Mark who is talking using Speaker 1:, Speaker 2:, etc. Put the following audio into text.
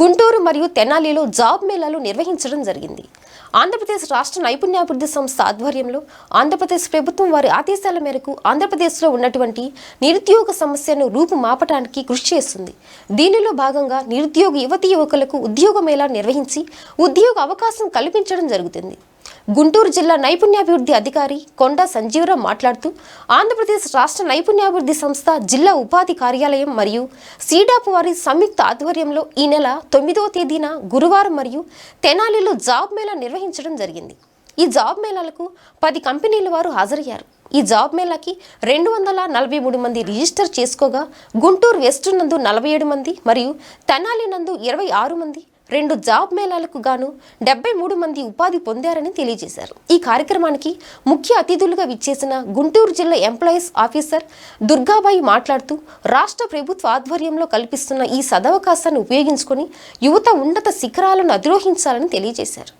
Speaker 1: గుంటూరు మరియు తెనాలిలో జాబ్ మేళాలు నిర్వహించడం జరిగింది. ఆంధ్రప్రదేశ్ రాష్ట్ర నైపుణ్యాభివృద్ధి సంస్థ ఆధ్వర్యంలో ఆంధ్రప్రదేశ్ ప్రభుత్వం వారి ఆదేశాల మేరకు ఆంధ్రప్రదేశ్లో ఉన్నటువంటి నిరుద్యోగ సమస్యను రూపుమాపటానికి కృషి చేస్తుంది. దీనిలో భాగంగా నిరుద్యోగ యువతీ యువకులకు ఉద్యోగ మేళా నిర్వహించి ఉద్యోగ అవకాశం కల్పించడం జరుగుతుంది. గుంటూరు జిల్లా నైపుణ్యాభివృద్ధి అధికారి కొండ సంజీవరావు మాట్లాడుతూ ఆంధ్రప్రదేశ్ రాష్ట్ర నైపుణ్యాభివృద్ధి సంస్థ జిల్లా ఉపాధి కార్యాలయం మరియు సీడాప్ వారి సంయుక్త ఆధ్వర్యంలో ఈ నెల తొమ్మిదవ తేదీన గురువారం మరియు తెనాలిలో జాబ్ మేళా నిర్వహించడం జరిగింది. ఈ జాబ్ మేళాలకు పది కంపెనీల వారు హాజరయ్యారు. ఈ జాబ్ మేళాకి రెండు వందల నలభై మూడు మంది రిజిస్టర్ చేసుకోగా గుంటూరు వెస్ట్ నందు నలభై ఏడు మంది మరియు తెనాలి నందు ఇరవై ఆరు మంది రెండు జాబ్ మేళాలకు గాను డెబ్బై మూడు మంది ఉపాధి పొందారని తెలియజేశారు. ఈ కార్యక్రమానికి ముఖ్య అతిథులుగా విచ్చేసిన గుంటూరు జిల్లా ఎంప్లాయీస్ ఆఫీసర్ దుర్గాబాయి మాట్లాడుతూ రాష్ట్ర ప్రభుత్వ ఆధ్వర్యంలో కల్పిస్తున్న ఈ సదవకాశాన్ని ఉపయోగించుకొని యువత ఉన్నత శిఖరాలను అధిరోహించాలని తెలియజేశారు.